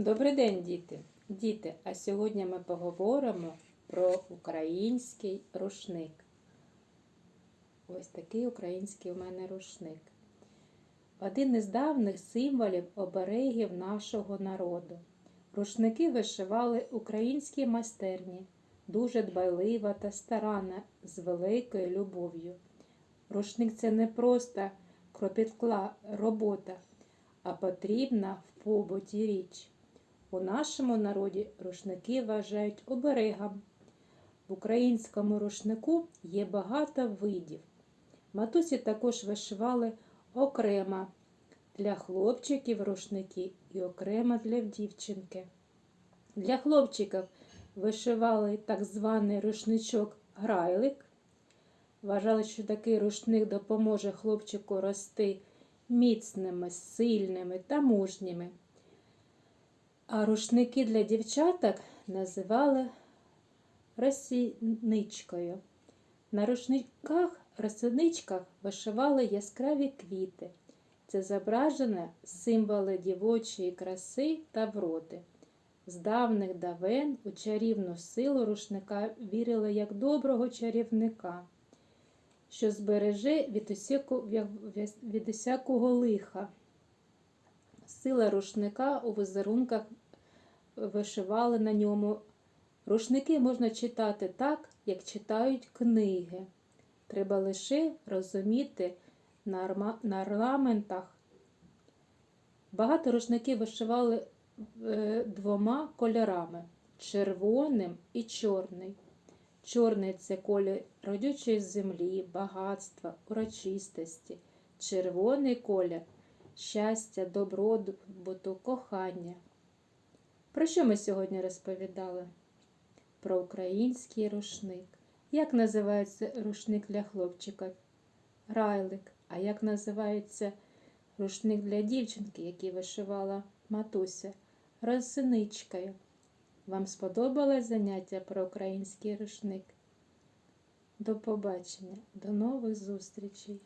Добрий день, діти! Діти, а сьогодні ми поговоримо про український рушник. Ось такий український у мене рушник. Один із давніх символів оберегів нашого народу. Рушники вишивали українські майстерні, дуже дбайлива та старанна, з великою любов'ю. Рушник це не просто кропітка робота, а потрібна в побуті річ. У нашому народі рушники вважають оберегом. В українському рушнику є багато видів. Матусі також вишивали окремо для хлопчиків рушники і окремо для дівчинки. Для хлопчиків вишивали так званий рушничок грайлик. Вважали, що такий рушник допоможе хлопчику рости міцними, сильними та мужніми. А рушники для дівчаток називали росіничкою. На рушниках росиничках вишивали яскраві квіти. Це зображено символи дівочої краси та вроди. З давних давен у чарівну силу рушника вірили як доброго чарівника, що збереже від усякого лиха. Сила рушника у візерунках вишивали на ньому. Рушники можна читати так, як читають книги. Треба лише розуміти на орнаментах. Багато рушників вишивали е, двома кольорами червоним і чорний. Чорний це колір родючої землі, багатства, урочистості. Червоний колір щастя, добробуту, кохання. Про що ми сьогодні розповідали? Про український рушник. Як називається рушник для хлопчика? Райлик. А як називається рушник для дівчинки, який вишивала матуся? Росиничкою. Вам сподобалось заняття про український рушник? До побачення, до нових зустрічей!